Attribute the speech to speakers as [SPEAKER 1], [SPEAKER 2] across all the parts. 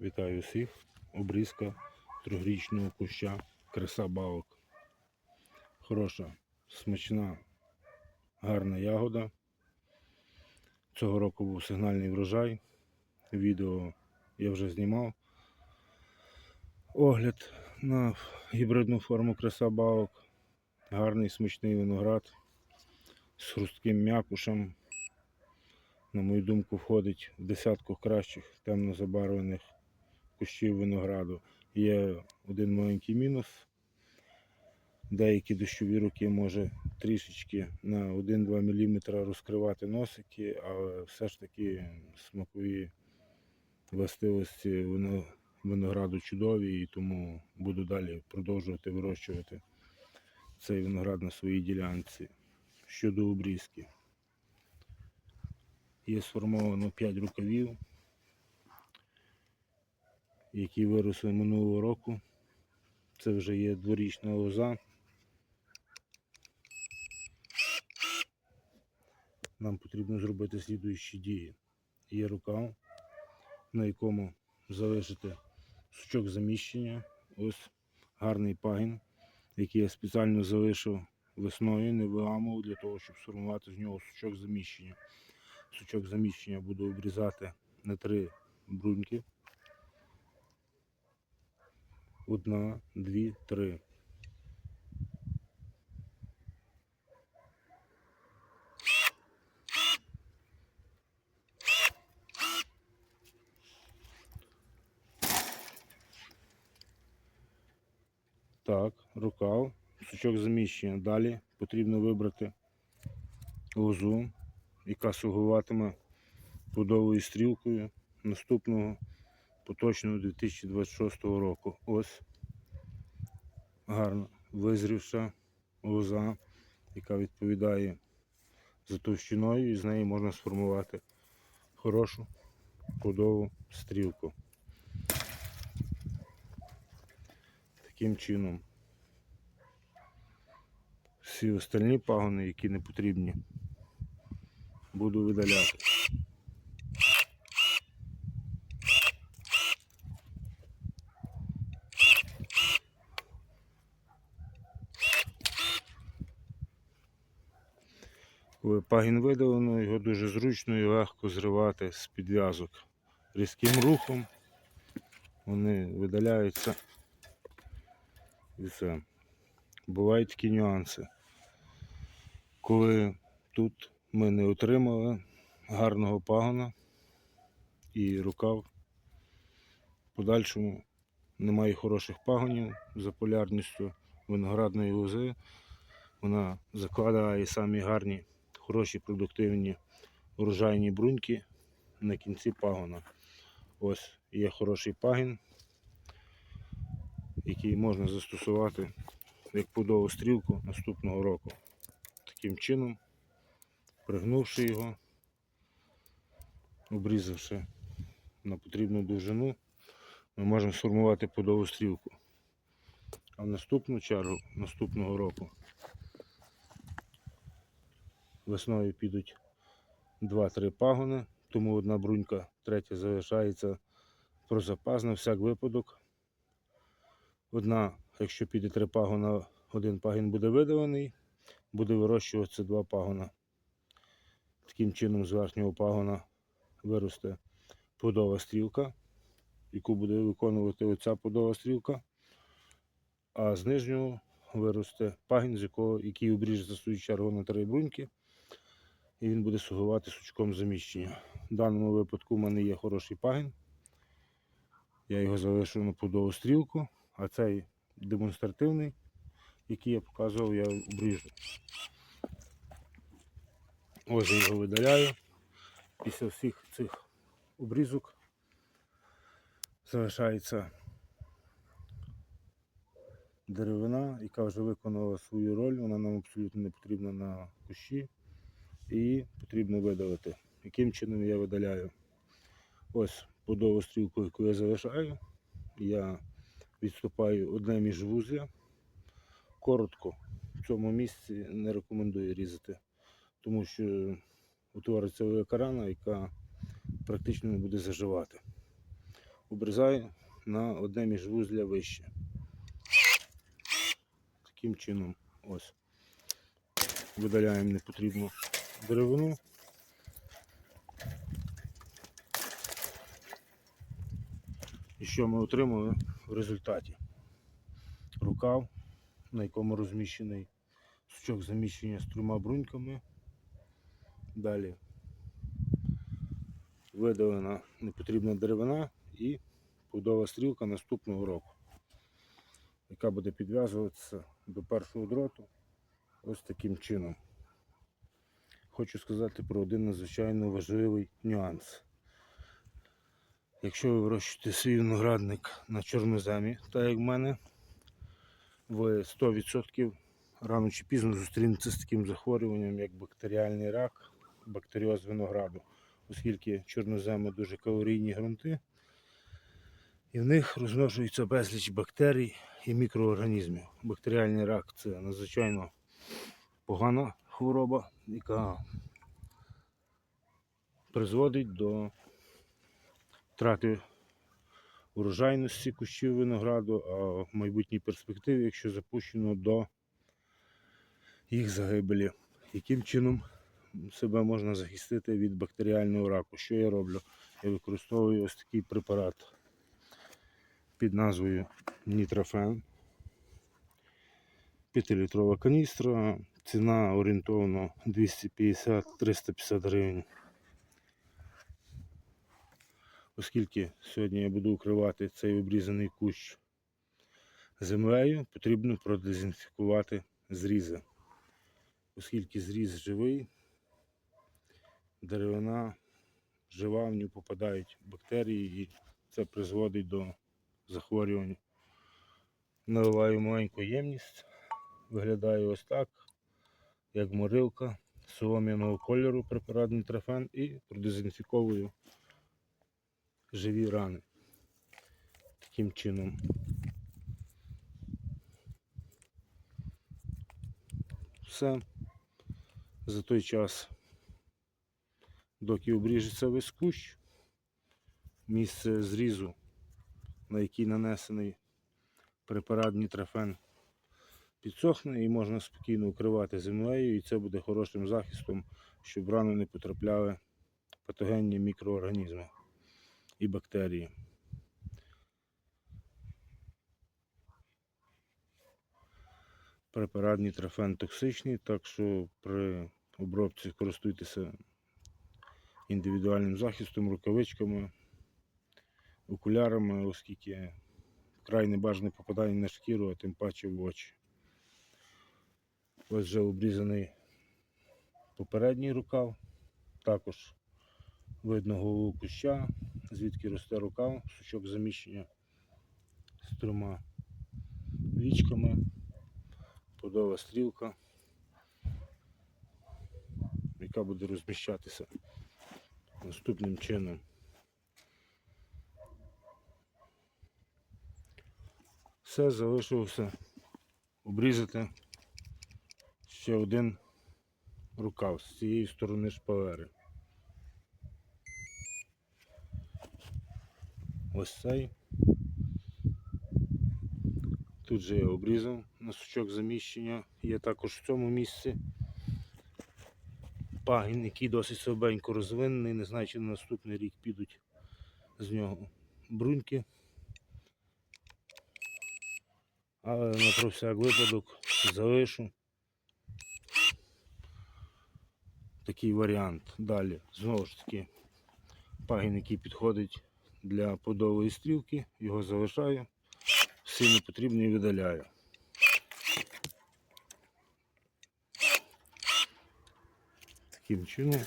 [SPEAKER 1] Вітаю всіх. Обрізка трьохрічного куща креса бавок. Хороша, смачна, гарна ягода. Цього року був сигнальний врожай. Відео я вже знімав. Огляд на гібридну форму креса бавок. Гарний смачний виноград з хрустким м'якушем. На мою думку, входить в десятку кращих темно забарвлених кущів винограду. Є один маленький мінус. Деякі дощові роки може трішечки на 1-2 мм розкривати носики, але все ж таки смакові властивості винограду чудові, і тому буду далі продовжувати вирощувати цей виноград на своїй ділянці. Щодо обрізки. Є сформовано 5 рукавів, які виросли минулого року. Це вже є дворічна лоза. Нам потрібно зробити слідуючі дії. Є рукав, на якому залишити сучок заміщення. Ось гарний пагін, який я спеціально залишив весною, не виламував для того, щоб сформувати з нього сучок заміщення. Сучок заміщення буду обрізати на три бруньки. Одна, дві, три. Так, рукав, сучок заміщення. Далі потрібно вибрати лозу, яка сугуватиме будовою стрілкою наступного поточного 2026 року. Ось гарно визрівша лоза, яка відповідає за товщиною, і з неї можна сформувати хорошу плодову стрілку. Таким чином всі остальні пагони, які не потрібні, буду видаляти. Пагін видалено, його дуже зручно і легко зривати з підв'язок. Різким рухом вони видаляються і все. Бувають такі нюанси. Коли тут ми не отримали гарного пагона і рукав, в подальшому немає хороших пагонів за полярністю виноградної лози. Вона закладає самі гарні, хороші, продуктивні урожайні бруньки на кінці пагона. Ось є хороший пагін, який можна застосувати як подову стрілку наступного року. Таким чином, пригнувши його, обрізавши на потрібну довжину, ми можемо сформувати подову стрілку. А в наступну чергу наступного року весною підуть 2-3 пагони, тому одна брунька, третя залишається про на всяк випадок. Одна, якщо піде три пагона, один пагін буде видалений, буде вирощуватися два пагона. Таким чином з верхнього пагона виросте подова стрілка, яку буде виконувати оця подова стрілка, а з нижнього виросте пагін, з якого, який обріжеться свою чергу на три бруньки, і він буде сугувати сучком заміщення. В даному випадку в мене є хороший пагін. Я його залишу на подову стрілку, а цей демонстративний, який я показував, я обріжу. Ось я його видаляю. Після всіх цих обрізок залишається деревина, яка вже виконала свою роль, вона нам абсолютно не потрібна на кущі. І потрібно видалити. Яким чином я видаляю? Ось подову стрілку, яку я залишаю. Я відступаю одне міжвузля. Коротко в цьому місці не рекомендую різати, тому що утвориться велика рана, яка практично не буде заживати. обрізаю на одне міжвузля вище. Таким чином ось. Видаляємо непотрібну деревину. І що ми отримали в результаті? Рукав, на якому розміщений сучок заміщення з трьома бруньками. Далі видалена непотрібна деревина і подова стрілка наступного року, яка буде підв'язуватися до першого дроту ось таким чином. Хочу сказати про один надзвичайно важливий нюанс. Якщо ви вирощуєте свій виноградник на чорноземі, так як в мене, ви 100% рано чи пізно зустрінетеся з таким захворюванням, як бактеріальний рак, бактеріоз винограду, оскільки чорноземи дуже калорійні ґрунти, і в них розмножується безліч бактерій і мікроорганізмів. Бактеріальний рак це надзвичайно погана хвороба, яка призводить до втрати урожайності кущів винограду, а в майбутній перспективі, якщо запущено до їх загибелі. Яким чином себе можна захистити від бактеріального раку? Що я роблю? Я використовую ось такий препарат під назвою Нітрофен. 5-літрова каністра, ціна орієнтовно 250-350 гривень. Оскільки сьогодні я буду укривати цей обрізаний кущ землею, потрібно продезінфікувати зрізи. Оскільки зріз живий, деревина жива, в нього попадають бактерії і це призводить до захворювань. Наливаю маленьку ємність, виглядає ось так, як морилка солом'яного кольору препарат нітрофен і продезінфіковую живі рани. Таким чином. Все. За той час, доки обріжеться весь кущ, місце зрізу, на який нанесений препарат нітрофен, підсохне і можна спокійно укривати землею, і це буде хорошим захистом, щоб в рану не потрапляли патогенні мікроорганізми і бактерії. Препарат нітрофен токсичний, так що при обробці користуйтеся індивідуальним захистом, рукавичками, окулярами, оскільки вкрай небажане попадання на шкіру, а тим паче в очі. Ось вже обрізаний попередній рукав, також видно голову куща, звідки росте рукав, сучок заміщення з трьома вічками, подова стрілка, яка буде розміщатися наступним чином. Все залишилося обрізати ще один рукав з цієї сторони шпалери. Ось цей. Тут же я обрізав на сучок заміщення. Є також в цьому місці пагін, який досить слабенько розвинений. Не знаю, чи на наступний рік підуть з нього бруньки. Але на про всяк випадок залишу такий варіант. Далі, знову ж таки, пагін, який підходить для подової стрілки, його залишаю, всі непотрібні видаляю. Таким чином.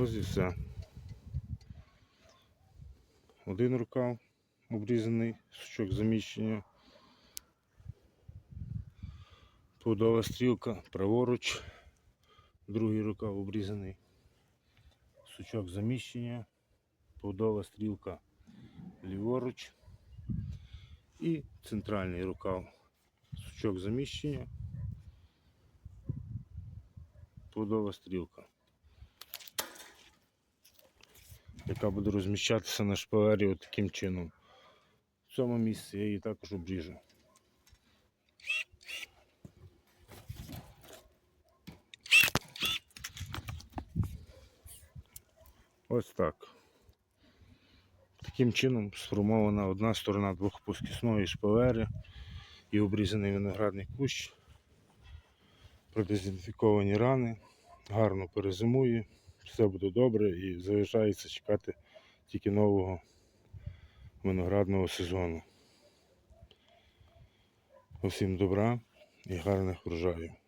[SPEAKER 1] Ось і все. Один рукав обрізаний, сучок заміщення. Подова стрілка праворуч, другий рукав обрізаний, сучок заміщення. Подова стрілка ліворуч і центральний рукав. Сучок заміщення. Подова стрілка. Яка буде розміщатися на шпалері таким чином. В цьому місці я її також обріжу. Ось так. Таким чином сформована одна сторона двохпускісної шпалери і обрізаний виноградний кущ. Продезінфіковані рани, гарно перезимує, все буде добре і залишається чекати тільки нового виноградного сезону. Усім добра і гарних врожаїв.